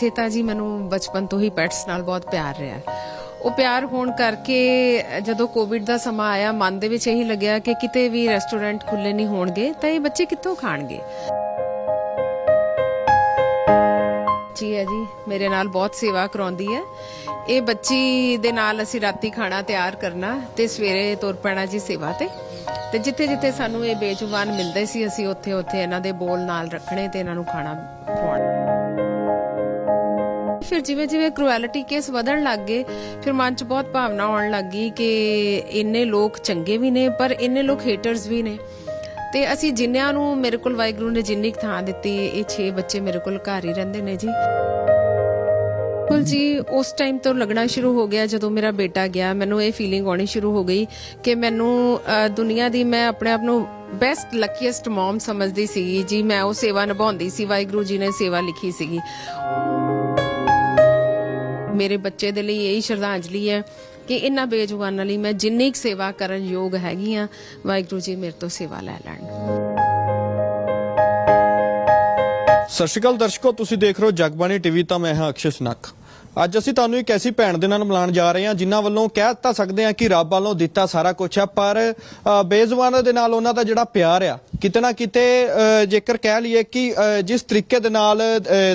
ਵੈਸੇ ਤਾਂ ਜੀ ਮੈਨੂੰ ਬਚਪਨ ਤੋਂ ਹੀ ਪੈਟਸ ਨਾਲ ਬਹੁਤ ਪਿਆਰ ਰਿਹਾ ਉਹ ਪਿਆਰ ਹੋਣ ਕਰਕੇ ਜਦੋਂ ਕੋਵਿਡ ਦਾ ਸਮਾਂ ਆਇਆ, ਮਨ ਦੇ ਵਿੱਚ ਇਹੀ ਲੱਗਿਆ ਕਿ ਕਿਤੇ ਵੀ ਰੈਸਟੋਰੈਂਟ ਖੁੱਲੇ ਨਹੀਂ ਹੋਣਗੇ, ਤਾਂ ਇਹ ਬੱਚੇ ਕਿੱਥੋਂ ਖਾਣਗੇ? ਜੀ ਹੈ ਜੀ, ਮੇਰੇ ਨਾਲ ਬਹੁਤ ਸੇਵਾ ਕਰਾਉਂਦੀ ਹੈ। ਇਹ ਬੱਚੀ ਦੇ ਨਾਲ ਅਸੀਂ ਰਾਤੀ ਖਾਣਾ ਤਿਆਰ ਕਰਨਾ ਤੇ ਸਵੇਰੇ ਤੁਰ ਪੈਣਾ ਜੀ ਸੇਵਾ ਤੇ। ਤੇ ਜਿੱਥੇ ਜਿੱਥੇ ਸਾਨੂੰ ਇਹ ਬੇਜੁਬਾਨ ਮਿਲਦੇ ਸੀ, ਅਸੀਂ ਉੱਥੇ ਉੱਥੇ ਇਹਨਾਂ ਦੇ ਬੋਲ ਨਾਲ ਰੱਖਣੇ ਤੇ ਇਹਨਾਂ ਨੂੰ ਖਾਣਾ ਖਵਾਉਣਾ। ਫਿਰ ਜਿਵੇਂ ਜਿਵੇਂ ਕ੍ਰੂਐਲਿਟੀ ਕੇਸ ਵਧਣ ਲੱਗ ਗਏ ਫਿਰ ਮਨ 'ਚ ਬਹੁਤ ਭਾਵਨਾ ਆਉਣ ਲੱਗ ਗਈ ਕਿ ਇੰਨੇ ਲੋਕ ਚੰਗੇ ਵੀ ਨੇ ਪਰ ਇੰਨੇ ਲੋਕ ਹੇਟਰਸ ਵੀ ਨੇ। ਤੇ ਅਸੀਂ ਜਿਨ੍ਹਾਂ ਨੂੰ ਮੇਰੇ ਕੋਲ ਵਾਹਿਗੁਰੂ ਨੇ ਜਿੰਨੀ ਥਾਂ ਦਿੱਤੀ ਇਹ 6 ਬੱਚੇ ਮੇਰੇ ਕੋਲ ਘਰ ਹੀ ਰਹਿੰਦੇ ਨੇ ਜੀ। ਬਿਲਕੁਲ ਜੀ ਉਸ ਟਾਈਮ ਤੋਂ ਲੱਗਣਾ ਸ਼ੁਰੂ ਹੋ ਗਿਆ ਜਦੋਂ ਮੇਰਾ ਬੇਟਾ ਗਿਆ। ਮੈਨੂੰ ਇਹ ਫੀਲਿੰਗ ਆਉਣੀ ਸ਼ੁਰੂ ਹੋ ਗਈ ਕਿ ਮੈਨੂੰ ਅ, ਦੁਨੀਆ ਦੀ ਮੈਂ ਆਪਣੇ ਆਪ ਨੂੰ ਬੈਸਟ ਲੱਕੀਐਸਟ ਮਮ ਸਮਝਦੀ ਸੀ ਜੀ। ਮੈਂ ਉਹ ਸੇਵਾ ਨਿਭਾਉਂਦੀ ਸੀ ਵਾਹਿਗੁਰੂ ਜੀ ਨੇ ਸੇਵਾ ਲਿਖੀ ਸੀਗੀ। ਮੇਰੇ ਬੱਚੇ ਦੇ ਲਈ ਇਹੀ ਸ਼ਰਧਾਂਜਲੀ ਹੈ ਕਿ ਇਹਨਾਂ ਬੇਜੁਬਾਨਾਂ ਲਈ ਮੈਂ ਜਿੰਨੀ ਕੁ ਸੇਵਾ ਕਰਨ ਯੋਗ ਹੈਗੀ ਆ ਵਾਹਿਗੁਰੂ ਜੀ ਮੇਰੇ ਤੋਂ ਸੇਵਾ ਲੈ ਲੈਣ। ਸਤਿ ਸ਼੍ਰੀ ਅਕਾਲ ਦਰਸ਼ਕੋ, ਤੁਸੀਂ ਦੇਖ ਰਹੇ ਹੋ ਜਗਬਾਣੀ ਟੀਵੀ, ਤਾਂ ਮੈਂ ਹਾਂ ਅਕਸ਼ੇ ਸਨੱਖ। ਅੱਜ ਅਸੀਂ ਤੁਹਾਨੂੰ ਇੱਕ ਐਸੀ ਭੈਣ ਦੇ ਨਾਲ ਮਿਲਾਉਣ ਜਾ ਰਹੇ ਹਾਂ, ਜਿਨ੍ਹਾਂ ਵੱਲੋਂ ਕਹਿ ਤਾਂ ਸਕਦੇ ਹਾਂ ਕਿ ਰੱਬ ਵੱਲੋਂ ਦਿੱਤਾ ਸਾਰਾ ਕੁਝ ਆ ਪਰ ਬੇਜ਼ੁਬਾਨਾਂ ਦੇ ਨਾਲ ਉਹਨਾਂ ਦਾ ਜਿਹੜਾ ਪਿਆਰ ਆ ਕਿਤੇ ਨਾ ਕਿਤੇ ਜੇਕਰ ਕਹਿ ਲਈਏ ਕਿ ਜਿਸ ਤਰੀਕੇ ਦੇ ਨਾਲ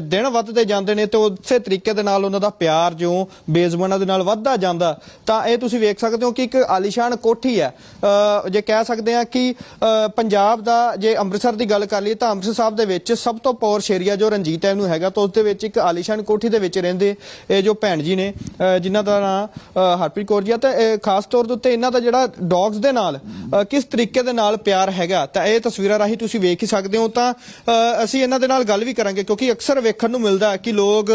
ਦਿਨ ਵੱਧਦੇ ਜਾਂਦੇ ਨੇ ਤੇ ਉਸੇ ਤਰੀਕੇ ਦੇ ਨਾਲ ਉਹਨਾਂ ਦਾ ਪਿਆਰ ਜੋ ਬੇਜ਼ੁਬਾਨਾਂ ਦੇ ਨਾਲ ਵੱਧਦਾ ਜਾਂਦਾ ਤਾਂ ਇਹ ਤੁਸੀਂ ਵੇਖ ਸਕਦੇ ਹੋ ਕਿ ਇੱਕ ਆਲੀਸ਼ਾਨ ਕੋਠੀ ਹੈ। ਜੇ ਕਹਿ ਸਕਦੇ ਹਾਂ ਕਿ ਪੰਜਾਬ ਦਾ ਜੇ ਅੰਮ੍ਰਿਤਸਰ ਦੀ ਗੱਲ ਕਰ ਲਈਏ ਤਾਂ ਅੰਮ੍ਰਿਤਸਰ ਸਾਹਿਬ ਦੇ ਵਿੱਚ ਸਭ ਤੋਂ ਪੌਰਸ਼ ਏਰੀਆ ਜੋ ਰਣਜੀਤ ਐਵਨਿਊ ਹੈਗਾ ਤਾਂ ਉਸ ਦੇ ਵਿੱਚ ਇੱਕ ਆਲੀਸ਼ਾਨ ਕੋਠੀ ਦੇ ਵਿੱਚ ਰਹਿੰਦੇ ਇਹ ਜੋ ਭੈਣ ਜੀ ਨੇ ਅ, ਜਿਨ੍ਹਾਂ ਦਾ ਨਾਮ ਹਰਪ੍ਰੀਤ ਕੌਰ ਜੀ ਆ। ਤੇ ਖਾਸ ਤੌਰ ਦੇ ਉੱਤੇ ਇਹਨਾਂ ਦਾ ਜਿਹੜਾ ਡੌਗਸ ਦੇ ਨਾਲ ਕਿਸ ਤਰੀਕੇ ਦੇ ਨਾਲ ਪਿਆਰ ਹੈਗਾ ਤਾਂ ਇਹ ਤਸਵੀਰਾਂ ਰਾਹੀਂ ਤੁਸੀਂ ਵੇਖ ਹੀ ਸਕਦੇ ਹੋ ਤਾਂ ਅਸੀਂ ਇਹਨਾਂ ਦੇ ਨਾਲ ਗੱਲ ਵੀ ਕਰਾਂਗੇ ਕਿਉਂਕਿ ਅਕਸਰ ਵੇਖਣ ਨੂੰ ਮਿਲਦਾ ਹੈ ਕਿ ਲੋਕ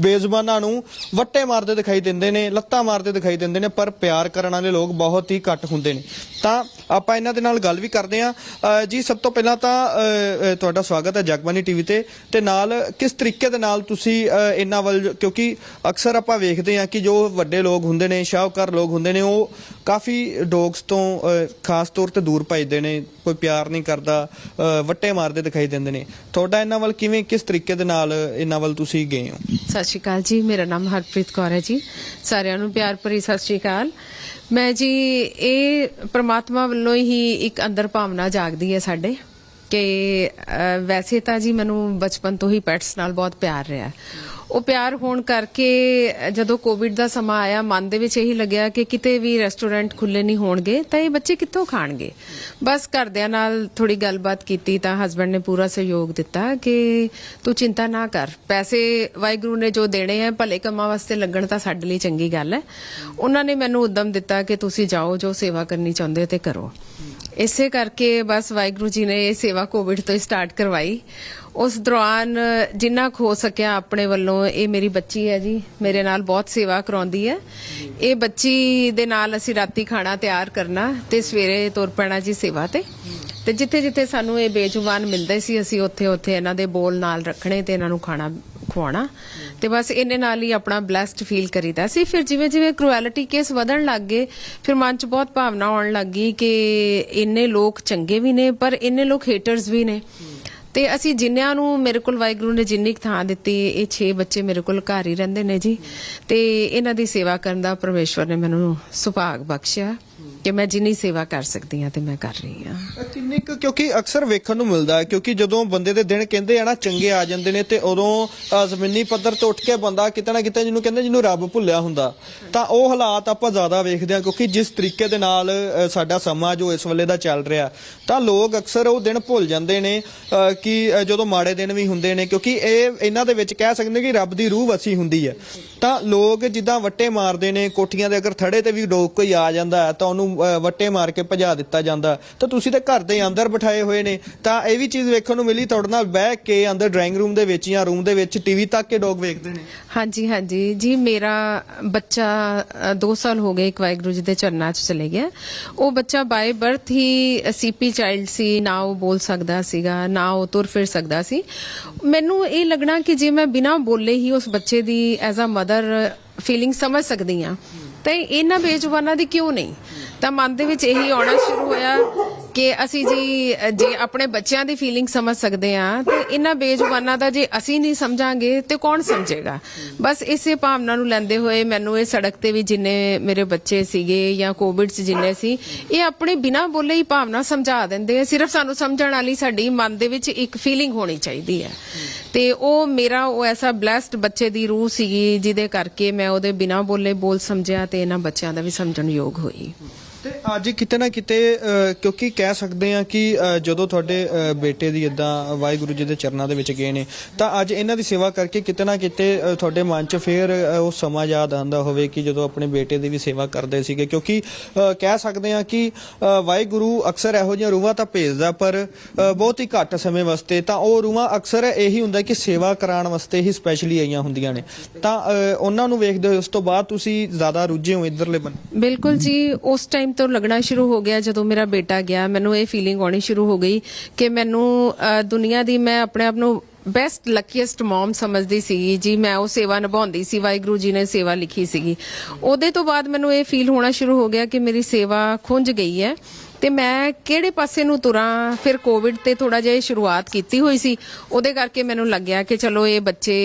ਬੇਜ਼ੁਬਾਨਾਂ ਨੂੰ ਵੱਟੇ ਮਾਰਦੇ ਦਿਖਾਈ ਦਿੰਦੇ ਨੇ, ਲੱਤਾਂ ਮਾਰਦੇ ਦਿਖਾਈ ਦਿੰਦੇ ਨੇ, ਪਰ ਪਿਆਰ ਕਰਨ ਵਾਲੇ ਲੋਕ ਬਹੁਤ ਹੀ ਘੱਟ ਹੁੰਦੇ ਨੇ। ਤਾਂ ਆਪਾਂ ਇਹਨਾਂ ਦੇ ਨਾਲ ਗੱਲ ਵੀ ਕਰਦੇ ਹਾਂ। ਜੀ, ਸਭ ਤੋਂ ਪਹਿਲਾਂ ਤਾਂ ਤੁਹਾਡਾ ਸਵਾਗਤ ਹੈ ਜਗਬਾਨੀ ਟੀਵੀ ਤੇ। ਤੇ ਨਾਲ ਕਿਸ ਤਰੀਕੇ ਦੇ ਨਾਲ ਤੁਸੀਂ ਇਹਨਾਂ ਵੱਲ, ਕਿਉਂਕਿ ਅਕਸਰ ਆਪਾਂ ਵੇਖਦੇ ਹਾਂ ਕਿ ਜੋ ਵੱਡੇ ਲੋਕ ਹੁੰਦੇ ਨੇ, ਸ਼ਾਹੂਕਾਰ ਲੋਕ ਹੁੰਦੇ ਨੇ, ਉਹ ਕਾਫੀ ਡੌਗਸ ਤੋਂ ਖਾਸ ਤੌਰ ਤੇ ਦੂਰ ਭੱਜਦੇ ਨੇ, ਕੋਈ ਪਿਆਰ ਨਹੀਂ ਕਰਦਾ ਵੱਟੇ ਮਾਰਦੇ ਦਿਖਾਈ ਦਿੰਦੇ ਨੇ। ਤੁਹਾਡਾ ਇਹਨਾਂ ਵੱਲ ਕਿਵੇਂ, ਕਿਸ ਤਰੀਕੇ ਦੇ ਨਾਲ ਇਹਨਾਂ ਵੱਲ ਤੁਸੀਂ ਗਏ ਹੋ? ਸਤਿ ਸ਼੍ਰੀ ਅਕਾਲ ਜੀ, ਮੇਰਾ ਨਾਮ ਹਰਪ੍ਰੀਤ ਕੌਰ ਹੈ ਜੀ। ਸਾਰਿਆਂ ਨੂੰ ਪਿਆਰ ਭਰੀ ਸਤਿ ਸ਼੍ਰੀ ਅਕਾਲ। ਮੈਂ ਜੀ, ਇਹ ਪ੍ਰਮਾਤਮਾ ਵੱਲੋਂ ਹੀ ਇੱਕ ਅੰਦਰ ਭਾਵਨਾ ਜਾਗਦੀ ਹੈ ਸਾਡੇ ਕਿ ਵੈਸੇ ਤਾਂ ਜੀ ਮੈਨੂੰ ਬਚਪਨ ਤੋਂ ਹੀ ਪੈਟਸ ਨਾਲ ਬਹੁਤ ਪਿਆਰ ਰਿਹਾ ਉਹ ਪਿਆਰ ਹੋਣ ਕਰਕੇ ਜਦੋਂ ਕੋਵਿਡ ਦਾ ਸਮਾਂ ਆਇਆ, ਮਨ ਦੇ ਵਿੱਚ ਇਹੀ ਲੱਗਿਆ ਕਿ ਕਿਤੇ ਵੀ ਰੈਸਟੋਰੈਂਟ ਖੁੱਲੇ ਨਹੀਂ ਹੋਣਗੇ, ਤਾਂ ਇਹ ਬੱਚੇ ਕਿੱਥੋਂ ਖਾਣਗੇ? ਬਸ ਘਰਦਿਆਂ ਨਾਲ ਥੋੜੀ ਗੱਲਬਾਤ ਕੀਤੀ ਤਾਂ ਹਸਬੰਡ ਨੇ ਪੂਰਾ ਸਹਿਯੋਗ ਦਿੱਤਾ ਕਿ ਤੂੰ ਚਿੰਤਾ ਨਾ ਕਰ। ਪੈਸੇ ਵਾਹਿਗੁਰੂ ਨੇ ਜੋ ਦੇਣੇ ਆ, ਭਲੇ ਕੰਮਾਂ ਵਾਸਤੇ ਲੱਗਣ ਤਾਂ ਸਾਡੇ ਲਈ ਚੰਗੀ ਗੱਲ ਹੈ। ਉਹਨਾਂ ਨੇ ਮੈਨੂੰ ਉਦਮ ਦਿੱਤਾ ਕਿ ਤੁਸੀਂ ਜਾਓ, ਜੋ ਸੇਵਾ ਕਰਨੀ ਚਾਹੁੰਦੇ ਹੋ ਤੇ ਕਰੋ। ਇਸੇ ਕਰਕੇ ਬਸ ਵਾਹਿਗੁਰੂ ਜੀ ਨੇ ਇਹ ਸੇਵਾ ਕੋਵਿਡ ਤੋਂ ਹੀ ਸਟਾਰਟ ਕਰਵਾਈ। ਉਸ ਦੌਰਾਨ ਜਿੰਨਾ ਕੁ ਹੋ ਸਕਿਆ ਆਪਣੇ ਵੱਲੋਂ, ਇਹ ਮੇਰੀ ਬੱਚੀ ਹੈ ਜੀ, ਮੇਰੇ ਨਾਲ ਬਹੁਤ ਸੇਵਾ ਕਰਾਉਂਦੀ ਹੈ। ਇਹ ਬੱਚੀ ਦੇ ਨਾਲ ਅਸੀਂ ਰਾਤੀ ਖਾਣਾ ਤਿਆਰ ਕਰਨਾ ਤੇ ਸਵੇਰੇ ਤੁਰ ਪੈਣਾ ਜੀ ਸੇਵਾ ਤੇ। ਤੇ ਜਿੱਥੇ ਜਿੱਥੇ ਸਾਨੂੰ ਇਹ ਬੇਜੁਬਾਨ ਮਿਲਦੇ ਸੀ, ਅਸੀਂ ਉੱਥੇ ਉੱਥੇ ਇਹਨਾਂ ਦੇ ਬੋਲ ਨਾਲ ਰੱਖਣੇ ਤੇ ਇਹਨਾਂ ਨੂੰ ਖਾਣਾ ਖਵਾਉਣਾ ਤੇ ਬਸ ਇਹਨੇ ਨਾਲ ਹੀ ਆਪਣਾ ਬlesed ਫੀਲ ਕਰੀਦਾ ਸੀ। ਫਿਰ ਜਿਵੇਂ ਜਿਵੇਂ ਕ੍ਰੂਐਲਿਟੀ ਕੇਸ ਵਧਣ ਲੱਗ ਗਏ, ਫਿਰ ਮਨ 'ਚ ਬਹੁਤ ਭਾਵਨਾ ਆਉਣ ਲੱਗ ਗਈ ਕਿ ਇੰਨੇ ਲੋਕ ਚੰਗੇ ਵੀ ਨੇ, ਪਰ ਇੰਨੇ ਲੋਕ ਹੇਟਰਸ ਵੀ ਨੇ। ਤੇ ਅਸੀਂ ਜਿਨ੍ਹਾਂ ਨੂੰ ਮੇਰੇ ਕੋਲ ਵਾਹਿਗੁਰੂ ਨੇ ਜਿੰਨੀ ਕੁ ਥਾਂ ਦਿੱਤੀ, ਇਹ 6 ਬੱਚੇ ਮੇਰੇ ਕੋਲ ਘਰ ਹੀ ਰਹਿੰਦੇ ਨੇ ਜੀ। ਤੇ ਇਹਨਾਂ ਦੀ ਸੇਵਾ ਕਰਨ ਦਾ ਪਰਮੇਸ਼ਵਰ ਨੇ ਮੈਨੂੰ ਸੁਭਾਗ ਬਖਸ਼ਿਆ। ਕਿ ਮੈਂ ਜਿੰਨੀ ਸੇਵਾ ਕਰ ਸਕਦੀ ਹਾਂ ਤੇ ਮੈਂ ਕਰ ਰਹੀ ਹਾਂ। ਕਿੰਨੀ ਕੁ ਕਿਉਂਕਿ ਅਕਸਰ ਵੇਖਣ ਨੂੰ ਮਿਲਦਾ ਹੈ ਕਿਉਂਕਿ ਜਦੋਂ ਬੰਦੇ ਦੇ ਦਿਨ ਕਹਿੰਦੇ ਆ ਨਾ ਚੰਗੇ ਆ ਜਾਂਦੇ ਨੇ ਤੇ ਉਦੋਂ ਅ, ਜ਼ਮੀਨੀ ਪੱਧਰ ਤੋਂ ਉੱਠ ਕੇ ਬੰਦਾ ਕਿਤੇ ਨਾ ਕਿਤੇ ਜਿਹਨੂੰ ਕਹਿੰਦੇ ਜਿਹਨੂੰ ਰੱਬ ਭੁੱਲਿਆ ਹੁੰਦਾ। ਤਾਂ ਉਹ ਹਾਲਾਤ ਆਪਾਂ ਜ਼ਿਆਦਾ ਵੇਖਦੇ ਹਾਂ ਕਿਉਂਕਿ ਜਿਸ ਤਰੀਕੇ ਦੇ ਨਾਲ ਅ, ਸਾਡਾ ਸਮਾਂ ਜੋ ਇਸ ਵੇਲੇ ਦਾ ਚੱਲ ਰਿਹਾ ਤਾਂ ਲੋਕ ਅਕਸਰ ਉਹ ਦਿਨ ਭੁੱਲ ਜਾਂਦੇ ਨੇ ਅ, ਕਿ ਅ, ਜਦੋਂ ਮਾੜੇ ਦਿਨ ਵੀ ਹੁੰਦੇ ਨੇ ਕਿਉਂਕਿ ਇਹ ਇਹਨਾਂ ਦੇ ਵਿੱਚ ਕਹਿ ਸਕਦੇ ਕਿ ਰੱਬ ਦੀ ਰੂਹ ਵਸੀ ਹੁੰਦੀ ਹੈ। ਤਾਂ ਲੋਕ ਜਿੱਦਾਂ ਵੱਟੇ ਮਾਰਦੇ ਨੇ ਕੋਠੀਆਂ ਦੇ ਅਗਰ ਥੜੇ ਤੇ ਵੀ ਲੋਕ ਕੋਈ ਆ ਜਾਂਦਾ ਹੈ ਤਾਂ ਉਹਨੂੰ ਵੱਟੇ ਮਾਰ ਕੇ ਭਜਾ ਦਿੱਤਾ ਜਾਂਦਾ। ਤਾਂ ਤੁਸੀਂ ਤੇ ਘਰ ਦੇ ਅੰਦਰ ਬਿਠਾਏ ਹੋਏ ਨੇ। ਤਾਂ ਇਹ ਵੀ ਚੀਜ਼ ਵੇਖਣ ਨੂੰ ਮਿਲੀ ਤੁਹਾਡੇ ਨਾਲ ਬਹਿ ਕੇ ਅੰਦਰ ਡਰਾਇੰਗ ਰੂਮ ਦੇ ਵਿੱਚ ਜਾਂ ਰੂਮ ਦੇ ਵਿੱਚ ਟੀਵੀ ਤੱਕ ਕੇ ਡੌਗ ਵੇਖਦੇ ਨੇ। ਹਾਂਜੀ ਹਾਂਜੀ। ਜੀ, ਮੇਰਾ ਬੱਚਾ 2 ਸਾਲ ਹੋ ਗਏ ਇੱਕ ਵਾਹਿਗੁਰੂ ਜੀ ਦੇ ਚਰਨਾਂ 'ਚ ਚਲੇ ਗਿਆ। ਉਹ ਬੱਚਾ ਬਾਈ ਬਰਥ ਹੀ ਸੀਪੀ ਚਾਈਲਡ ਸੀ। ਨਾ ਉਹ ਬੋਲ ਸਕਦਾ ਸੀਗਾ, ਨਾ ਉਹ ਤੁਰ ਫਿਰ ਸਕਦਾ ਸੀ। ਮੈਨੂੰ ਇਹ ਲੱਗਣਾ ਕਿ ਜੇ ਮੈਂ ਬਿਨਾ ਬੋਲੇ ਹੀ ਉਸ ਬੱਚੇ ਦੀ ਐਜ਼ ਅ ਮਦਰ ਫੀਲਿੰਗ ਸਮਝ ਸਕਦੀ ਆ ਤੇ ਇਹਨਾਂ ਬੇਜ਼ੁਬਾਨਾਂ ਦੀ ਕਿਉਂ ਨਹੀਂ? ਤਾਂ ਮਨ ਦੇ ਵਿੱਚ ਇਹੀ ਆਉਣਾ ਸ਼ੁਰੂ ਹੋਇਆ ਕਿ ਅਸੀਂ ਜੀ, ਜੇ ਆਪਣੇ ਬੱਚਿਆਂ ਦੀ ਫੀਲਿੰਗ ਸਮਝ ਸਕਦੇ ਆ ਤੇ ਇਹਨਾਂ ਬੇਜ਼ੁਬਾਨਾਂ ਦਾ ਜੇ ਅਸੀਂ ਨਹੀਂ ਸਮਝਾਂਗੇ, ਤੇ ਕੌਣ ਸਮਝੇਗਾ? ਬਸ ਇਸੇ ਭਾਵਨਾ ਨੂੰ ਲੈਂਦੇ ਹੋਏ ਮੈਨੂੰ ਇਹ ਸੜਕ ਤੇ ਵੀ ਜਿੰਨੇ ਮੇਰੇ ਬੱਚੇ ਸੀਗੇ ਜਾਂ ਕੋਵਿਡ 'ਚ ਜਿੰਨੇ ਸੀ, ਇਹ ਆਪਣੇ ਬਿਨਾਂ ਬੋਲੇ ਹੀ ਭਾਵਨਾ ਸਮਝਾ ਦਿੰਦੇ ਆ। ਸਿਰਫ ਸਾਨੂੰ ਸਮਝਣ ਵਾਲੀ ਸਾਡੀ ਮਨ ਦੇ ਵਿੱਚ ਇੱਕ ਫੀਲਿੰਗ ਹੋਣੀ ਚਾਹੀਦੀ ਹੈ। ਤੇ ਉਹ ਮੇਰਾ ਉਹ ਐਸਾ ਬlesed ਬੱਚੇ ਦੀ ਰੂਹ ਸੀਗੀ, ਜਿਹਦੇ ਕਰਕੇ ਮੈਂ ਉਹਦੇ ਬਿਨਾਂ ਬੋਲੇ ਬੋਲ ਸਮਝਿਆ ਤੇ ਇਹਨਾਂ ਬੱਚਿਆਂ ਦਾ ਵੀ ਸਮਝਣ ਯੋਗ ਹੋਈ। ਤੇ ਅੱਜ ਕਿਤੇ ਨਾ ਕਿਤੇ ਕਿਉਂਕਿ ਕਹਿ ਸਕਦੇ ਆ ਕਿ ਜਦੋਂ ਤੁਹਾਡੇ ਬੇਟੇ ਦੀ ਇਦਾਂ ਵਾਹਿਗੁਰੂ ਜੀ ਦੇ ਚਰਨਾਂ ਦੇ ਵਿੱਚ ਗਏ ਨੇ, ਤਾਂ ਅੱਜ ਇਹਨਾਂ ਦੀ ਸੇਵਾ ਕਰਕੇ ਕਿਤੇ ਨਾ ਕਿਤੇ ਤੁਹਾਡੇ ਮਨ 'ਚ ਫੇਰ ਉਹ ਸਮਾਂ ਯਾਦ ਆਉਂਦਾ ਹੋਵੇ ਕਿ ਜਦੋਂ ਆਪਣੇ ਬੇਟੇ ਦੀ ਵੀ ਸੇਵਾ ਕਰਦੇ ਸੀਗੇ। ਕਿਉਂਕਿ ਕਹਿ ਸਕਦੇ ਆ ਕਿ ਵਾਹਿਗੁਰੂ ਅਕਸਰ ਇਹੋ ਜਿਹੀਆਂ ਰੂਹਾਂ ਤਾਂ ਭੇਜਦਾ, ਪਰ ਬਹੁਤ ਹੀ ਘੱਟ ਸਮੇਂ ਵਾਸਤੇ ਤਾਂ ਉਹ ਰੂਹਾਂ ਅਕਸਰ ਇਹੀ ਹੁੰਦਾ ਕਿ ਸੇਵਾ ਕਰਾਉਣ ਵਾਸਤੇ ਹੀ ਸਪੈਸ਼ਲੀ ਆਈਆਂ ਹੁੰਦੀਆਂ ਨੇ। ਤਾਂ ਉਹਨਾਂ ਨੂੰ ਵੇਖਦੇ ਹੋਏ ਉਸ ਤੋਂ ਬਾਅਦ ਤੁਸੀਂ ਜ਼ਿਆਦਾ ਰੁੱਝੇ ਹੋ ਇਧਰਲੇ ਬੰਨੇ? ਬਿਲਕੁਲ ਜੀ, ਉਸ ਟਾਈਮ ਤੋਂ ਲੱਗਣਾ ਸ਼ੁਰੂ ਹੋ ਗਿਆ ਜਦੋਂ ਮੇਰਾ ਬੇਟਾ ਗਿਆ। ਮੈਨੂੰ ਇਹ ਫੀਲਿੰਗ ਆਉਣੀ ਸ਼ੁਰੂ ਹੋ ਗਈ ਕਿ ਮੈਨੂੰ ਅ, ਦੁਨੀਆ ਦੀ ਮੈਂ ਆਪਣੇ ਆਪ ਨੂੰ ਬੈਸਟ ਲੱਕੀਐਸਟ ਮਮ ਸਮਝਦੀ ਸੀ ਜੀ। ਮੈਂ ਉਹ ਸੇਵਾ ਨਿਭਾਉਂਦੀ ਸੀ ਵਾਹਿਗੁਰੂ ਜੀ ਨੇ ਸੇਵਾ ਲਿਖੀ ਸੀਗੀ। ਉਹਦੇ ਤੋਂ ਬਾਅਦ ਮੈਨੂੰ ਇਹ ਫੀਲ ਹੋਣਾ ਸ਼ੁਰੂ ਹੋ ਗਿਆ ਕਿ ਮੇਰੀ ਸੇਵਾ ਖੁੰਝ ਗਈ ਹੈ। ਤੇ ਮੈਂ ਕਿਹੜੇ ਪਾਸੇ ਨੂੰ ਤੁਰਾਂ? ਫਿਰ ਕੋਵਿਡ ਤੇ ਥੋੜਾ ਜਿਹਾ ਸ਼ੁਰੂਆਤ ਕੀਤੀ ਹੋਈ ਸੀ। ਉਹਦੇ ਕਰਕੇ ਮੈਨੂੰ ਲੱਗਿਆ ਕਿ ਚਲੋ ਇਹ ਬੱਚੇ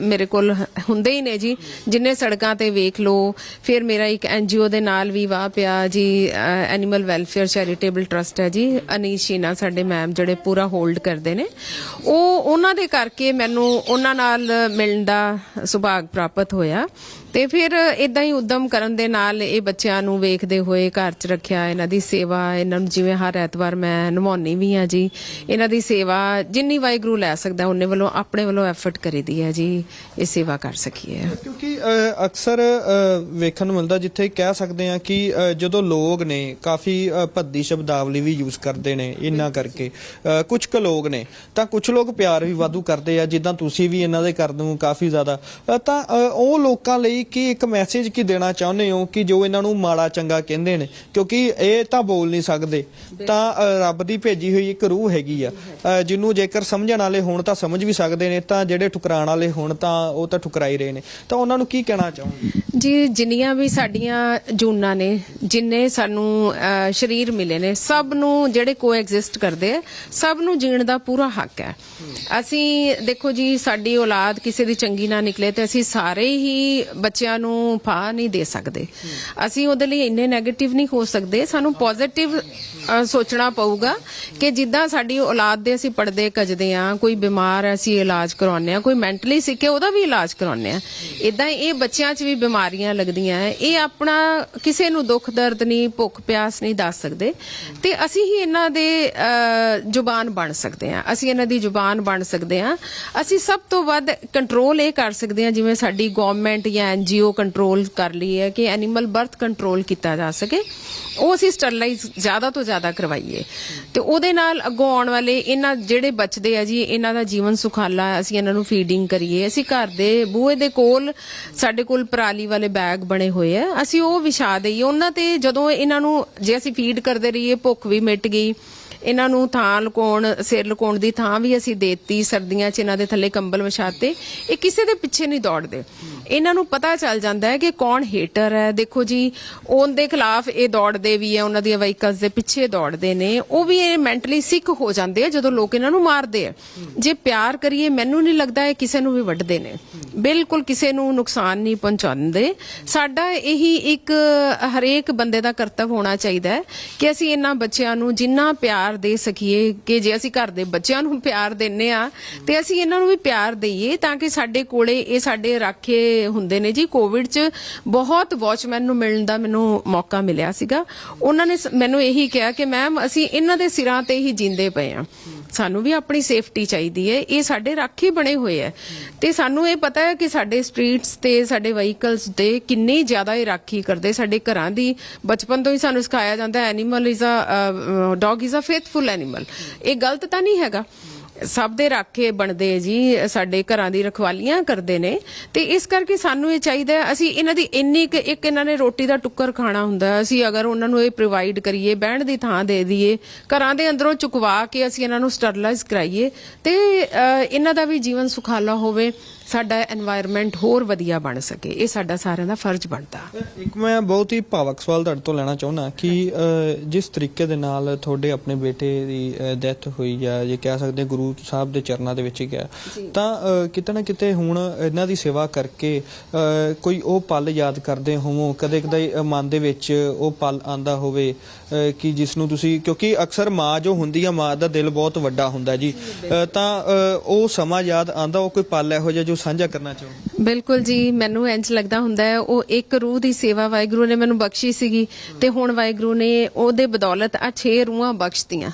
ਮੇਰੇ ਕੋਲ ਹੁੰਦੇ ਹੀ ਨੇ ਜੀ। ਜਿੰਨੇ ਸੜਕਾਂ ਤੇ ਵੇਖ ਲਓ, ਫਿਰ ਮੇਰਾ ਇੱਕ ਐਨਜੀਓ ਦੇ ਨਾਲ ਵੀ ਵਾਹ ਪਿਆ ਜੀ। ਐਨੀਮਲ ਵੈਲਫੇਅਰ ਚੈਰੀਟੇਬਲ ਟਰਸਟ ਹੈ ਜੀ। ਅਨੀਸ਼ੀਨਾ ਸਾਡੇ ਮੈਮ ਜਿਹੜੇ ਪੂਰਾ ਹੋਲਡ ਕਰਦੇ ਨੇ। ਉਹ, ਉਹਨਾਂ ਦੇ ਕਰਕੇ ਮੈਨੂੰ ਉਹਨਾਂ ਨਾਲ ਮਿਲਣ ਦਾ ਸੁਭਾਗ ਪ੍ਰਾਪਤ ਹੋਇਆ। ਤੇ ਫਿਰ ਇਦਾਂ ਹੀ ਉਦਮ ਕਰਨ ਦੇ ਨਾਲ ਇਹ ਬੱਚਿਆਂ ਨੂੰ ਵੇਖਦੇ ਹੋਏ ਘਰ 'ਚ ਰੱਖਿਆ ਇਹਨਾਂ ਦੀ ਸੇਵਾ, ਇਹਨਾਂ ਨੂੰ ਜਿਵੇਂ ਹਰ ਐਤਵਾਰ ਮੈਂ ਨਿਭਾਉਣੀ ਵੀ ਆ ਜੀ, ਇਹਨਾਂ ਦੀ ਸੇਵਾ ਜਿੰਨੀ ਵਾਹਿਗੁਰੂ ਲੈ ਸਕਦਾ, ਉਹਨੇ ਵੱਲੋਂ, ਆਪਣੇ ਵੱਲੋਂ ਐਫਰਟ ਕਰੀਦੀ ਹੈ ਜੀ, ਇਹ ਸੇਵਾ ਕਰ ਸਕੀਏ। ਕਿਉਂਕਿ ਅਕਸਰ ਵੇਖਣ ਨੂੰ ਮਿਲਦਾ ਜਿੱਥੇ ਕਹਿ ਸਕਦੇ ਆ ਕਿ ਜਦੋਂ ਲੋਕ ਨੇ ਕਾਫੀ ਭੱਦੀ ਸ਼ਬਦਾਵਲੀ ਵੀ ਯੂਜ਼ ਕਰਦੇ ਨੇ ਇਹਨਾਂ ਕਰਕੇ ਕੁਝ ਕੁ ਲੋਕ ਨੇ, ਤਾਂ ਕੁਝ ਲੋਕ ਪਿਆਰ ਵੀ ਵਾਧੂ ਕਰਦੇ ਆ, ਜਿੱਦਾਂ ਤੁਸੀਂ ਵੀ ਇਹਨਾਂ ਦੇ ਕਰਦੇ ਹੋ ਕਾਫੀ ਜ਼ਿਆਦਾ ਤਾਂ ਉਹ ਲੋਕਾਂ ਲਈ ਕੀ ਇੱਕ ਮੈਸੇਜ ਕੀ ਦੇਣਾ ਚਾਹੁੰਦੇ ਹੋ ਕਿ ਜੋ ਇਹਨਾਂ ਨੂੰ ਮਾੜਾ ਚੰਗਾ ਕਹਿੰਦੇ ਨੇ? ਕਿਉਂਕਿ ਇਹ ਤਾਂ ਬੋਲ ਨਹੀਂ ਸਕਦੇ। ਤਾਂ ਅ, ਰੱਬ ਦੀ ਭੇਜੀ ਹੋਈ ਇੱਕ ਰੂਹ ਹੈਗੀ ਆ। ਅ, ਜਿਹਨੂੰ ਜੇਕਰ ਸਮਝਣ ਵਾਲੇ ਹੋਣ ਤਾਂ ਸਮਝ ਵੀ ਸਕਦੇ ਨੇ ਤਾਂ ਜਿਹੜੇ ਠੁਕਰਾਉਣ ਵਾਲੇ ਹੋਣ ਤਾਂ ਉਹ ਤਾਂ ਠੁਕਰਾਈ ਰਹੇ ਨੇ। ਤਾਂ ਉਹਨਾਂ ਨੂੰ ਕੀ ਕਹਿਣਾ ਚਾਹੋਗੇ? ਜੀ ਜਿੰਨੀਆਂ ਵੀ ਸਾਡੀਆਂ ਜੂਨਾਂ ਨੇ ਜਿੰਨੇ ਸਾਨੂੰ ਅਹ, ਸਰੀਰ ਮਿਲੇ ਨੇ ਸਭ ਨੂੰ ਜਿਹੜੇ ਕੋਐਗਜ਼ਿਸਟ ਕਰਦੇ ਆ ਸਭ ਨੂੰ ਜੀਣ ਦਾ ਪੂਰਾ ਹੱਕ ਹੈ। ਅਸੀਂ ਦੇਖੋ ਜੀ ਸਾਡੀ ਔਲਾਦ ਕਿਸੇ ਦੀ ਚੰਗੀ ਨਾ ਨਿਕਲੇ ਤੇ ਅਸੀਂ ਸਾਰੇ ਹੀ ਬੱਚਿਆਂ ਨੂੰ ਫਾ ਨਹੀਂ ਦੇ ਸਕਦੇ। ਅਸੀਂ ਉਹਦੇ ਲਈ ਇੰਨੇ 네ਗੇਟਿਵ ਨਹੀਂ ਹੋ ਸਕਦੇ। ਸਾਨੂੰ ਪੋਜ਼ਿਟਿਵ ਸੋਚਣਾ ਪਊਗਾ ਕਿ ਜਿੱਦਾਂ ਸਾਡੀ ਔਲਾਦ ਦੇ ਅਸੀਂ ਪੜਦੇ ਕੱਜਦੇ ਆ, ਕੋਈ ਬਿਮਾਰ ਹੈ, ਅਸੀਂ ਇਲਾਜ ਕਰਾਉਂਦੇ ਆ, ਕੋਈ ਮੈਂਟਲੀ ਸਿੱਖ ਹੈ, ਉਹਦਾ ਵੀ ਇਲਾਜ ਕਰਾਉਂਦੇ ਆ। ਇਦਾਂ ਇਹ ਬੱਚਿਆਂ 'ਚ ਵੀ ਬਿਮਾਰੀਆਂ ਲੱਗਦੀਆਂ ਹੈ ਇਹ ਆਪਣਾ ਕਿਸੇ ਨੂੰ ਦੁੱਖ ਦਰਦ ਨਹੀਂ, ਭੁੱਖ ਪਿਆਸ ਨਹੀਂ ਦੱਸ ਸਕਦੇ। ਤੇ ਅਸੀਂ ਹੀ ਇਹਨਾਂ ਦੇ ਜ਼ੁਬਾਨ ਬਣ ਸਕਦੇ ਆ। ਅਸੀਂ ਇਹਨਾਂ ਦੀ ਜ਼ੁਬਾਨ ਬਣ ਸਕਦੇ ਆ। ਅਸੀਂ ਸਭ ਤੋਂ ਵੱਧ ਕੰਟਰੋਲ ਇਹ ਕਰ ਸਕਦੇ ਆ, ਜਿਵੇਂ ਸਾਡੀ ਗਵਰਨਮੈਂਟ ਜਾਂ ਐਨਜੀਓ ਕੰਟਰੋਲ ਕਰ ਲਈ ਹੈ ਕਿ ਐਨੀਮਲ ਬਰਥ ਕੰਟਰੋਲ ਕੀਤਾ ਜਾ ਸਕੇ। ਉਹ ਅਸੀਂ ਸਟਰਲਾਈਜ਼ ਜ਼ਿਆਦਾ ਤੋਂ ਜ਼ਿਆਦਾ ਕਰਵਾਈਏ। ਤੇ ਉਹਦੇ ਨਾਲ ਅੱਗੋਂ ਆਉਣ ਵਾਲੇ ਇਹਨਾਂ ਜਿਹੜੇ ਬਚਦੇ ਆ ਜੀ, ਇਹਨਾਂ ਦਾ ਜੀਵਨ ਸੁਖਾਲਾ ਅਸੀਂ ਇਹਨਾਂ ਨੂੰ ਫੀਡਿੰਗ ਕਰੀਏ। ਅਸੀਂ ਘਰ ਦੇ ਬੂਹੇ ਦੇ ਕੋਲ ਸਾਡੇ ਕੋਲ ਪਰਾਲੀ ਵਾਲੇ ਬੈਗ ਬਣੇ ਹੋਏ ਆ। ਅਸੀਂ ਉਹ ਵਿਛਾ ਦਈਏ। ਉਹਨਾਂ ਤੇ ਜਦੋਂ ਇਹਨਾਂ ਨੂੰ ਜੇ ਅਸੀਂ ਫੀਡ ਕਰਦੇ ਰਹੀਏ, ਭੁੱਖ ਵੀ ਮਿਟ ਗਈ ਇਹਨਾਂ ਨੂੰ ਥਾਂ ਲੁਕਾਉਣ, ਸਿਰ ਲੁਕਾਉਣ ਦੀ ਥਾਂ ਵੀ ਅਸੀਂ ਦੇਤੀ ਸਰਦੀਆਂ 'ਚ ਇਹਨਾਂ ਦੇ ਥੱਲੇ ਕੰਬਲ ਵਿਛਾਤੇ। ਇਹ ਕਿਸੇ ਦੇ ਪਿੱਛੇ ਨਹੀਂ ਦੌੜਦੇ। ਇਹਨਾਂ ਨੂੰ ਪਤਾ ਚੱਲ ਜਾਂਦਾ ਹੈ ਕਿ ਕੌਣ ਹੇਟਰ ਹੈ। ਦੇਖੋ ਜੀ ਉਹਦੇ ਖਿਲਾਫ ਇਹ ਦੌੜਦੇ ਵੀ ਹੈ, ਉਹਨਾਂ ਦੀਆਂ ਵਹੀਕਲਸ ਦੇ ਪਿੱਛੇ ਦੌੜਦੇ ਨੇ। ਉਹ ਵੀ ਇਹ ਮੈਂਟਲੀ ਸਿੱਖ ਹੋ ਜਾਂਦੇ ਆ ਜਦੋਂ ਲੋਕ ਇਹਨਾਂ ਨੂੰ ਮਾਰਦੇ ਆ। ਜੇ ਪਿਆਰ ਕਰੀਏ, ਮੈਨੂੰ ਨਹੀਂ ਲੱਗਦਾ ਇਹ ਕਿਸੇ ਨੂੰ ਵੀ ਵੱਢਦੇ ਨੇ। ਬਿਲਕੁਲ ਕਿਸੇ ਨੂੰ ਨੁਕਸਾਨ ਨਹੀਂ ਪਹੁੰਚਾਉਂਦੇ। ਸਾਡਾ ਇਹੀ ਇੱਕ, ਹਰੇਕ ਬੰਦੇ ਦਾ ਕਰਤੱਵ ਹੋਣਾ ਚਾਹੀਦਾ ਹੈ ਕਿ ਅਸੀਂ ਇਹਨਾਂ ਬੱਚਿਆਂ ਨੂੰ ਜਿੰਨਾ ਪਿਆਰ ਦੇ ਸਕੀਏ, ਕਿ ਜੇ ਅਸੀਂ ਘਰ ਦੇ ਬੱਚਿਆਂ ਨੂੰ ਪਿਆਰ ਦਿੰਨੇ ਆ, ਤੇ ਅਸੀਂ ਇਹਨਾਂ ਨੂੰ ਵੀ ਪਿਆਰ ਦਈਏ ਤਾਂ ਕਿ ਸਾਡੇ ਕੋਲੇ ਇਹ ਸਾਡੇ ਰਾਖੇ ਹੁੰਦੇ ਨੇ ਜੀ। ਕੋਵਿਡ 'ਚ ਬਹੁਤ ਵਾਚਮੈਨ ਨੂੰ ਮਿਲਣ ਦਾ ਮੈਨੂੰ ਮੌਕਾ ਮਿਲਿਆ ਸੀਗਾ। ਉਹਨਾਂ ਨੇ ਮੈਨੂੰ ਇਹੀ ਕਿਹਾ ਕਿ ਮੈਮ ਅਸੀਂ ਇਹਨਾਂ ਦੇ ਸਿਰਾਂ ਤੇ ਹੀ ਜਿੰਦੇ ਪਏ ਆ। ਸਾਨੂੰ ਵੀ ਆਪਣੀ ਸੇਫਟੀ ਚਾਹੀਦੀ ਹੈ। ਇਹ ਸਾਡੇ ਰਾਖੀ ਬਣੇ ਹੋਏ ਹੈ। ਤੇ ਸਾਨੂੰ ਇਹ ਪਤਾ ਹੈ ਕਿ ਸਾਡੇ ਸਟਰੀਟਸ ਤੇ, ਸਾਡੇ ਵਹੀਕਲਸ ਤੇ ਕਿੰਨੀ ਜ਼ਿਆਦਾ ਇਹ ਰਾਖੀ ਕਰਦੇ। ਸਾਡੇ ਘਰਾਂ ਦੀ, ਬਚਪਨ ਤੋਂ ਹੀ ਸਾਨੂੰ ਸਿਖਾਇਆ ਜਾਂਦਾ animal is a dog is a faithful animal ਇਹ ਗਲਤ ਤਾਂ ਨਹੀਂ ਹੈਗਾ। ਸਭ ਦੇ ਰਾਖੇ ਬਣਦੇ ਜੀ, ਸਾਡੇ ਘਰਾਂ ਦੀ ਰਖਵਾਲੀਆਂ ਕਰਦੇ ਨੇ। ਤੇ ਇਸ ਕਰਕੇ ਸਾਨੂੰ ਇਹ ਚਾਹੀਦਾ ਅਸੀਂ ਇਹਨਾਂ ਦੀ ਇੰਨੀ ਕੁ- ਇੱਕ ਇਹਨਾਂ ਨੇ ਰੋਟੀ ਦਾ ਟੁੱਕਰ ਖਾਣਾ ਹੁੰਦਾ ਅਸੀਂ ਅਗਰ ਉਹਨਾਂ ਨੂੰ ਇਹ ਪ੍ਰੋਵਾਈਡ ਕਰੀਏ, ਬਹਿਣ ਦੀ ਥਾਂ ਦੇ ਦਈਏ, ਘਰਾਂ ਦੇ ਅੰਦਰੋਂ ਚੁਕਵਾ ਕੇ ਅਸੀਂ ਇਹਨਾਂ ਨੂੰ ਸਟਰਲਾਈਜ਼ ਕਰਾਈਏ, ਤੇ ਇਹਨਾਂ ਦਾ ਵੀ ਜੀਵਨ ਸੁਖਾਲਾ ਹੋਵੇ। ਸਾਡਾ এনवायरमेंट ਹੋਰ ਵਧੀਆ ਬਣ ਸਕੇ। ਇਹ ਸਾਡਾ ਸਾਰਿਆਂ ਦਾ ਫਰਜ਼ ਬਣਦਾ। ਇੱਕ ਮੈਂ ਬਹੁਤ ਹੀ ਭਾਵਕ ਸਵਾਲ ਤੁਹਾਡੇ ਤੋਂ ਲੈਣਾ ਚਾਹੁੰਦਾ ਕਿ ਜਿਸ ਤਰੀਕੇ ਦੇ ਨਾਲ ਤੁਹਾਡੇ ਆਪਣੇ ਬੇਟੇ ਦੀ ਡੈਥ ਹੋਈ ਆ ਜੇ ਕਹਿ ਸਕਦੇ ਗੁਰੂ ਸਾਹਿਬ ਦੇ ਚਰਨਾਂ ਦੇ ਵਿੱਚ ਗਿਆ ਤਾਂ ਕਿਤੇ ਨਾ ਕਿਤੇ ਹੁਣ ਇਹਨਾਂ ਦੀ ਸੇਵਾ ਕਰਕੇ ਕੋਈ ਉਹ ਪਲ ਯਾਦ ਕਰਦੇ ਹੋਵੋ ਕਦੇ ਕਦੇ ਮਨ ਦੇ ਵਿੱਚ ਉਹ ਪਲ ਆਂਦਾ ਹੋਵੇ ਕਿ ਜਿਸ ਨੂੰ ਤੁਸੀਂ ਕਿਉਂਕਿ ਅਕਸਰ ਮਾਂ ਜੋ ਹੁੰਦੀ ਆ ਮਾਂ ਦਾ ਦਿਲ ਬਹੁਤ ਵੱਡਾ ਹੁੰਦਾ ਜੀ। ਤਾਂ ਉਹ ਸਮਾਂ ਯਾਦ ਆਂਦਾ ਉਹ ਕੋਈ ਪਲ ਇਹੋ ਜਿਹਾ ਜੋ ਸਾਂਝਾ ਕਰਨਾ ਚਾਹੋ ਬਿਲਕੁਲ ਜੀ, ਮੈਨੂੰ ਇੰਜ ਲੱਗਦਾ ਹੁੰਦਾ ਹੈ, ਉਹ ਇੱਕ ਰੂਹ ਦੀ ਸੇਵਾ ਵਾਹਿਗੁਰੂ ਨੇ ਮੈਨੂੰ ਬਖਸ਼ੀ ਸੀਗੀ ਤੇ ਹੁਣ ਵਾਹਿਗੁਰੂ ਨੇ ਉਹਦੇ ਬਦੌਲਤ ਆ 6 ਰੂਹਾਂ ਬਖਸ਼ਤੀਆਂ।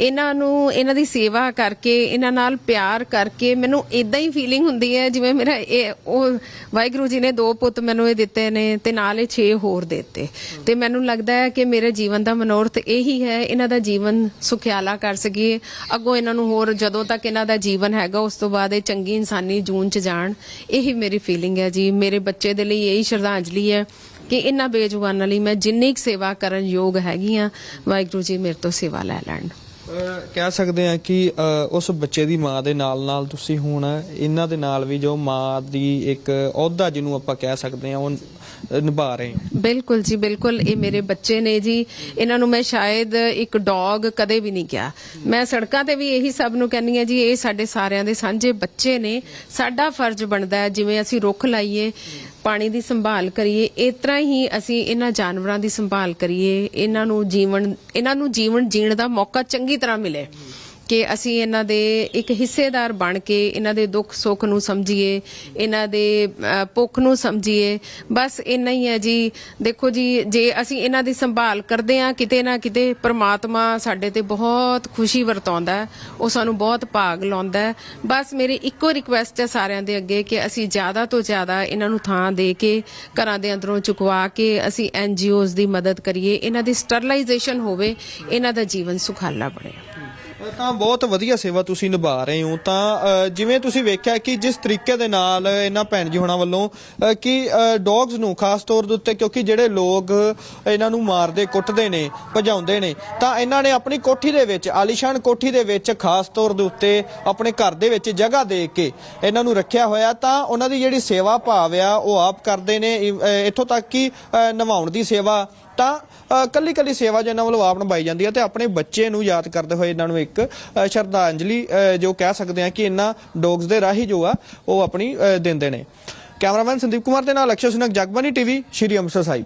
ਇਹਨਾਂ ਨੂੰ, ਇਹਨਾਂ ਦੀ ਸੇਵਾ ਕਰਕੇ, ਇਹਨਾਂ ਨਾਲ ਪਿਆਰ ਕਰਕੇ ਮੈਨੂੰ ਇਦਾਂ ਹੀ ਫੀਲਿੰਗ ਹੁੰਦੀ ਹੈ, ਜਿਵੇਂ ਮੇਰਾ ਇਹ, ਉਹ ਵਾਹਿਗੁਰੂ ਜੀ ਨੇ ਦੋ ਪੁੱਤ ਮੈਨੂੰ ਇਹ ਦਿੱਤੇ ਨੇ ਤੇ ਨਾਲ ਇਹ 6 ਹੋਰ ਦੇ ਦਿੱਤੇ। ਤੇ ਮੈਨੂੰ ਲੱਗਦਾ ਹੈ ਕਿ ਮੇਰੇ ਜੀਵਨ ਦਾ ਮਨੋਰਥ ਇਹੀ ਹੈ, ਇਹਨਾਂ ਦਾ ਜੀਵਨ ਸੁਖਿਆਲਾ ਕਰ ਸਕੀਏ। ਅੱਗੋਂ ਇਹਨਾਂ ਨੂੰ ਹੋਰ ਜਦੋਂ ਤੱਕ ਇਹਨਾਂ ਦਾ ਜੀਵਨ ਹੈਗਾ, ਉਸ ਤੋਂ ਬਾਅਦ ਇਹ ਚੰਗੀ ਇਨਸਾਨੀ ਜੂਨ ਚ ਜਾਣ। ਇਹੀ ਮੇਰੀ ਫੀਲਿੰਗ ਹੈ ਜੀ। ਮੇਰੇ ਬੱਚੇ ਦੇ ਲਈ ਇਹੀ ਸ਼ਰਧਾਂਜਲੀ ਹੈ ਕਿ ਇਹਨਾਂ ਬੇਜੁਬਾਨਾਂ ਲਈ ਮੈਂ ਜਿੰਨੀ ਕੁ ਸੇਵਾ ਕਰਨ ਯੋਗ ਹੈਗੀ ਆ ਵਾਹਿਗੁਰੂ ਜੀ ਮੇਰੇ ਤੋਂ ਸੇਵਾ ਲੈ ਲੈਣ। ਕਹਿ ਸਕਦੇ ਆ ਕਿ ਉਸ ਬੱਚੇ ਦੀ ਮਾਂ ਦੇ ਨਾਲ ਨਾਲ ਤੁਸੀਂ ਹੁਣ ਇਹਨਾਂ ਦੇ ਨਾਲ ਵੀ ਜੋ ਮਾਂ ਦੀ ਇੱਕ ਅਹੁਦਾ ਜਿਹਨੂੰ ਆਪਾਂ ਕਹਿ ਸਕਦੇ ਆ ਉਹ ਨਿਭਾ ਰਹੇ ਹੋ। ਬਿਲਕੁਲ ਜੀ, ਬਿਲਕੁਲ। ਇਹ ਮੇਰੇ ਬੱਚੇ ਨੇ ਜੀ। ਇਹਨਾਂ ਨੂੰ ਮੈਂ ਸ਼ਾਇਦ ਇੱਕ ਡੌਗ ਕਦੇ ਵੀ ਨਹੀਂ ਕਿਹਾ। ਮੈਂ ਸੜਕਾਂ ਤੇ ਵੀ ਇਹੀ ਸਭ ਨੂੰ ਕਹਿੰਨੀ ਆ ਜੀ, ਇਹ ਸਾਡੇ ਸਾਰਿਆਂ ਦੇ ਸਾਂਝੇ ਬੱਚੇ ਨੇ। ਸਾਡਾ ਫਰਜ਼ ਬਣਦਾ ਹੈ, ਜਿਵੇਂ ਅਸੀਂ ਰੁੱਖ ਲਾਈਏ ਪਾਣੀ ਦੀ ਸੰਭਾਲ ਕਰੀਏ, ਇਸ ਤਰ੍ਹਾਂ ਹੀ ਅਸੀਂ ਇਹਨਾਂ ਜਾਨਵਰਾਂ ਦੀ ਸੰਭਾਲ ਕਰੀਏ। ਇਹਨਾਂ ਨੂੰ ਜੀਵਨ, ਇਹਨਾਂ ਨੂੰ ਜੀਵਨ ਜੀਣ ਦਾ ਮੌਕਾ ਚੰਗੀ ਤਰ੍ਹਾਂ ਮਿਲੇ। ਕਿ ਅਸੀਂ ਇਹਨਾਂ ਦੇ ਇੱਕ ਹਿੱਸੇਦਾਰ ਬਣ ਕੇ ਇਹਨਾਂ ਦੇ ਦੁੱਖ ਸੁੱਖ ਨੂੰ ਸਮਝੀਏ, ਇਹਨਾਂ ਦੇ ਭੁੱਖ ਨੂੰ ਸਮਝੀਏ। ਬਸ ਇੰਨਾ ਹੀ ਹੈ ਜੀ। ਦੇਖੋ ਜੀ, ਜੇ ਅਸੀਂ ਇਹਨਾਂ ਦੀ ਸੰਭਾਲ ਕਰਦੇ ਆ ਕਿਤੇ ਨਾ ਕਿਤੇ ਪ੍ਰਮਾਤਮਾ ਸਾਡੇ ਤੇ ਬਹੁਤ ਖੁਸ਼ੀ ਵਰਤਾਉਂਦਾ ਉਹ ਸਾਨੂੰ ਬਹੁਤ ਭਾਗ ਲਾਉਂਦਾ ਬਸ ਮੇਰੀ ਇੱਕੋ ਰਿਕੁਐਸਟ ਹੈ ਸਾਰਿਆਂ ਦੇ ਅੱਗੇ ਕਿ ਅਸੀਂ ਜ਼ਿਆਦਾ ਤੋਂ ਜ਼ਿਆਦਾ ਇਹਨਾਂ ਨੂੰ ਥਾਂ ਦੇ ਕੇ, ਘਰਾਂ ਦੇ ਅੰਦਰੋਂ ਚੁਕਵਾ ਕੇ ਅਸੀਂ ਐਨਜੀਓਜ਼ ਦੀ ਮਦਦ ਕਰੀਏ। ਇਹਨਾਂ ਦੀ ਸਟਰਲਾਈਜੇਸ਼ਨ ਹੋਵੇ, ਇਹਨਾਂ ਦਾ ਜੀਵਨ ਸੁਖਾਲਾ ਬਣੇ। ਤਾਂ ਬਹੁਤ ਵਧੀਆ ਸੇਵਾ ਤੁਸੀਂ ਨਿਭਾ ਰਹੇ ਹੋ। ਤਾਂ ਜਿਵੇਂ ਤੁਸੀਂ ਵੇਖਿਆ ਕਿ ਜਿਸ ਤਰੀਕੇ ਦੇ ਨਾਲ ਇਹਨਾਂ ਭੈਣ ਜੀ ਹੋਣਾ ਵੱਲੋਂ ਕਿ ਡੌਗਸ ਨੂੰ ਖਾਸ ਤੌਰ ਦੇ ਉੱਤੇ ਕਿਉਂਕਿ ਜਿਹੜੇ ਲੋਕ ਇਹਨਾਂ ਨੂੰ ਮਾਰਦੇ ਕੁੱਟਦੇ ਨੇ ਭਜਾਉਂਦੇ ਨੇ ਤਾਂ ਇਹਨਾਂ ਨੇ ਆਪਣੀ ਕੋਠੀ ਦੇ ਵਿੱਚ ਆਲੀਸ਼ਾਨ ਕੋਠੀ ਦੇ ਵਿੱਚ ਖਾਸ ਤੌਰ ਦੇ ਉੱਤੇ ਆਪਣੇ ਘਰ ਦੇ ਵਿੱਚ ਜਗ੍ਹਾ ਦੇ ਕੇ ਇਹਨਾਂ ਨੂੰ ਰੱਖਿਆ ਹੋਇਆ। ਤਾਂ ਉਹਨਾਂ ਦੀ ਜਿਹੜੀ ਸੇਵਾ ਭਾਵ ਆ ਉਹ ਆਪ ਕਰਦੇ ਨੇ। ਇੱਥੋਂ ਤੱਕ ਕਿ ਅਹ, ਨਵਾਉਣ ਦੀ ਸੇਵਾ ਤਾਂ ਕੱਲੀ ਕੱਲੀ ਸੇਵਾ ਜੋ ਇਹਨਾਂ ਵੱਲੋਂ ਆਪ ਨਿਭਾਈ ਜਾਂਦੀ ਹੈ ਤੇ ਆਪਣੇ ਬੱਚੇ ਨੂੰ ਯਾਦ ਕਰਦੇ ਹੋਏ ਇਹਨਾਂ ਨੂੰ ਇੱਕ ਸ਼ਰਧਾਂਜਲੀ ਜੋ ਕਹਿ ਸਕਦੇ ਆ ਕਿ ਇਹਨਾਂ ਡੌਗਸ ਦੇ ਰਾਹੀਂ ਜੋ ਆ, ਉਹ ਆਪਣੀ ਦਿੰਦੇ ਨੇ। ਕੈਮਰਾਮੈਨ ਸੰਦੀਪ ਕੁਮਾਰ ਦੇ ਨਾਲ ਅਕਸ਼ਰ ਸੁਨਕ ਜਗਬਾਨੀ ਟੀਵੀ, ਸ਼੍ਰੀ ਅੰਮ੍ਰਿਤਸਰ ਸਾਹਿਬ।